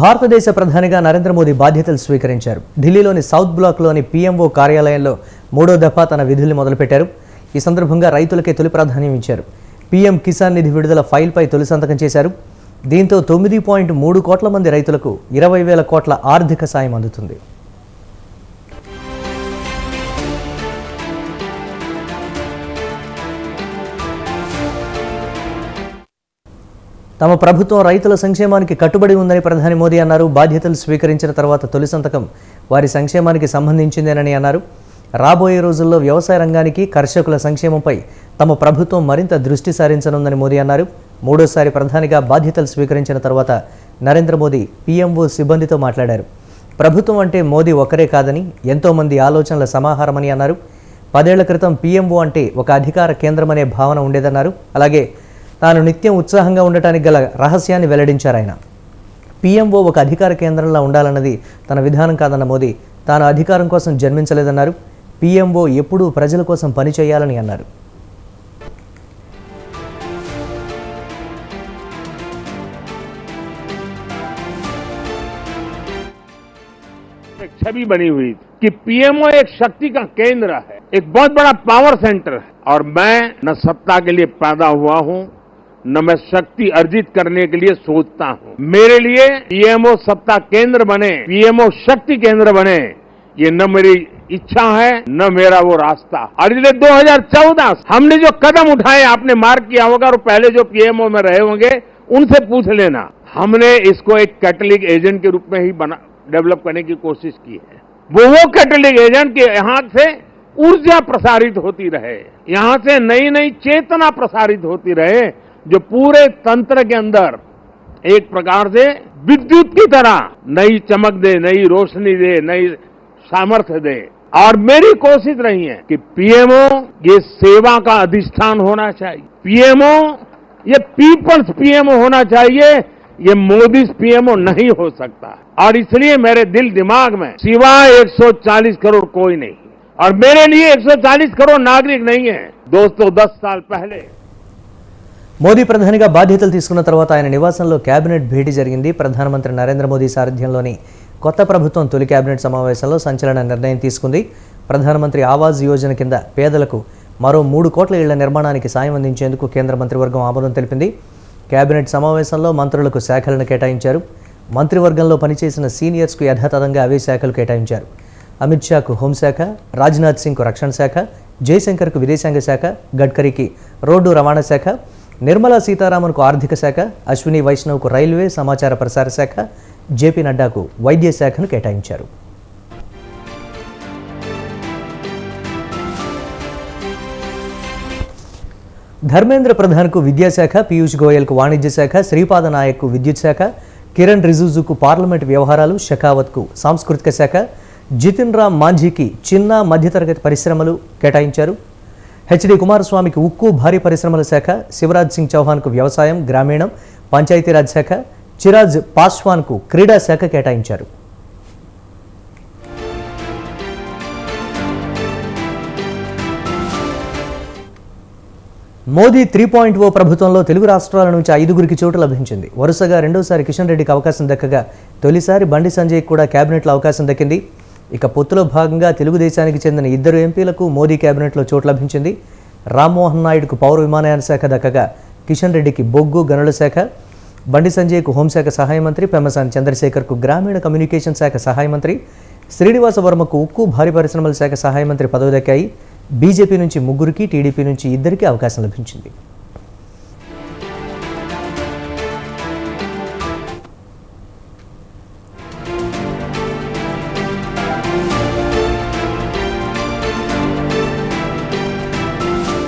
భారతదేశ ప్రధానిగా నరేంద్ర మోదీ బాధ్యతలు స్వీకరించారు. ఢిల్లీలోని సౌత్ బ్లాక్లోని పీఎంఓ కార్యాలయంలో మూడో దఫా తన విధుల్ని మొదలుపెట్టారు. ఈ సందర్భంగా రైతులకే తొలి ప్రాధాన్యం ఇచ్చారు. పీఎం కిసాన్ నిధి విడుదల ఫైల్పై తొలి సంతకం చేశారు. దీంతో తొమ్మిది పాయింట్ మూడు కోట్ల మంది రైతులకు ఇరవై వేల కోట్ల ఆర్థిక సాయం అందుతుంది. తమ ప్రభుత్వం రైతుల సంక్షేమానికి కట్టుబడి ఉందని ప్రధాని మోదీ అన్నారు. బాధ్యతలు స్వీకరించిన తర్వాత తొలి సంతకం వారి సంక్షేమానికి సంబంధించిందేనని అన్నారు. రాబోయే రోజుల్లో వ్యవసాయ రంగానికి కర్షకుల సంక్షేమంపై తమ ప్రభుత్వం మరింత దృష్టి సారించనుందని మోదీ అన్నారు. మూడోసారి ప్రధానిగా బాధ్యతలు స్వీకరించిన తర్వాత నరేంద్ర మోదీ పీఎంఓ సిబ్బందితో మాట్లాడారు. ప్రభుత్వం అంటే మోదీ ఒకరే కాదని ఎంతోమంది ఆలోచనల సమాహారమని అన్నారు. పదేళ్ళ క్రితం పీఎంఓ అంటే ఒక అధికార కేంద్రం అనే భావన ఉండేదన్నారు. అలాగే తాను నిత్యం ఉత్సాహంగా ఉండటానికి గల రహస్యాన్ని వెల్లడించారు ఆయన పీఎంఓ ఒక అధికార కేంద్రంలా ఉండాలన్నది తన విధానం కాదన్న మోదీ తాను అధికారం కోసం జన్మించలేదన్నారు పీఎంఓ ఎప్పుడూ ప్రజల కోసం పనిచేయాలని అన్నారు एक छवि बनी हुई थी कि पीएमओ एक शक्ति का केंद्र है एक बहुत बड़ा पावर सेंटर है और मैं न सत्ता के लिए पैदा हुआ हूं न मैं शक्ति अर्जित करने के लिए सोचता हूँ। मेरे लिए पीएमओ सत्ता केंद्र बने, पीएमओ शक्ति केंद्र बने, ये न मेरी इच्छा है, न मेरा वो रास्ता। और इसलिए 2014 हमने जो कदम उठाए, आपने मार्क किया होगा और पहले जो पीएमओ में रहे होंगे, उनसे पूछ लेना। हमने इसको एक कैटलिक एजेंट के रूप में ही बना, डेवलप करने की कोशिश की है। वो वो कैटलिक एजेंट के यहाँ से ऊर्जा प्रसारित होती रहे, यहाँ से नई नई चेतना प्रसारित होती रहे जो पूरे तंत्र के अंदर एक प्रकार से विद्युत की तरह नई चमक दे, नई रोशनी दे, नई सामर्थ्य दे। और मेरी कोशिश रही है कि पीएमओ ये सेवा का अधिष्ठान होना चाहिए। पीएमओ, ये पीपल्स पीएमओ होना चाहिए, ये मोदी पीएमओ नहीं हो सकता। और इसलिए मेरे दिल दिमाग में सिवाय 140 करोड़ कोई नहीं। और मेरे लिए 140 करोड़ नागरिक नहीं है। दोस्तों 10 साल पहले మోదీ ప్రధానిగా బాధ్యతలు తీసుకున్న తర్వాత ఆయన నివాసంలో కేబినెట్ భేటీ జరిగింది. ప్రధానమంత్రి నరేంద్ర మోదీ సారథ్యంలోని కొత్త ప్రభుత్వం తొలి కేబినెట్ సమావేశంలో సంచలన నిర్ణయం తీసుకుంది. ప్రధానమంత్రి ఆవాజ్ యోజన కింద పేదలకు మరో మూడు కోట్ల ఇళ్ళ నిర్మాణానికి సాయం అందించేందుకు కేంద్ర మంత్రివర్గం ఆమోదం తెలిపింది. కేబినెట్ సమావేశంలో మంత్రులకు శాఖలను కేటాయించారు. మంత్రివర్గంలో పనిచేసిన సీనియర్స్కు యథాతథంగా అవే శాఖలు కేటాయించారు. అమిత్ షాకు హోంశాఖ రాజ్నాథ్ సింగ్కు రక్షణ శాఖ జయశంకర్కు విదేశాంగ శాఖ గడ్కరీకి రోడ్డు రవాణా శాఖ నిర్మలా సీతారామన్కు ఆర్థిక శాఖ అశ్విని వైష్ణవ్కు రైల్వే సమాచార ప్రసార శాఖ జేపీ నడ్డాకు వైద్య శాఖను కేటాయించారు. ధర్మేంద్ర ప్రధాన్కు విద్యాశాఖ పీయూష్ గోయల్కు వాణిజ్య శాఖ శ్రీపాద నాయక్కు విద్యుత్ శాఖ కిరణ్ రిజుజుకు పార్లమెంట్ వ్యవహారాలు షెకావత్కు సాంస్కృతిక శాఖ జితిన్ రామ్ మాంఝీకి చిన్న మధ్యతరగతి పరిశ్రమలు కేటాయించారు. హెచ్డి కుమారస్వామికి ఉక్కు భారీ పరిశ్రమల శాఖ శివరాజ్ సింగ్ చౌహాన్కు వ్యవసాయం గ్రామీణం పంచాయతీరాజ్ శాఖ చిరాజ్ పాస్వాన్కు క్రీడా శాఖ కేటాయించారు. మోదీ త్రీ పాయింట్ ఓ ప్రభుత్వంలో తెలుగు రాష్ట్రాల నుంచి ఐదుగురికి చోటు లభించింది. వరుసగా రెండోసారి కిషన్ రెడ్డికి అవకాశం దక్కగా తొలిసారి బండి సంజయ్ కూడా కేబినెట్లో అవకాశం దక్కింది. ఇక పొత్తులో భాగంగా తెలుగుదేశానికి చెందిన ఇద్దరు ఎంపీలకు మోదీ కేబినెట్లో చోటు లభించింది. రామ్మోహన్ నాయుడుకు పౌర విమానయాన శాఖ దక్కగా కిషన్ రెడ్డికి బొగ్గు గనుల శాఖ బండి సంజయ్కు హోంశాఖ సహాయ మంత్రి పెమ్మసాని చంద్రశేఖర్కు గ్రామీణ కమ్యూనికేషన్ శాఖ సహాయ మంత్రి శ్రీనివాస వర్మకు ఉక్కు భారీ పరిశ్రమల శాఖ సహాయ మంత్రి పదవి దక్కాయి. బీజేపీ నుంచి ముగ్గురికి టీడీపీ నుంచి ఇద్దరికి అవకాశం లభించింది.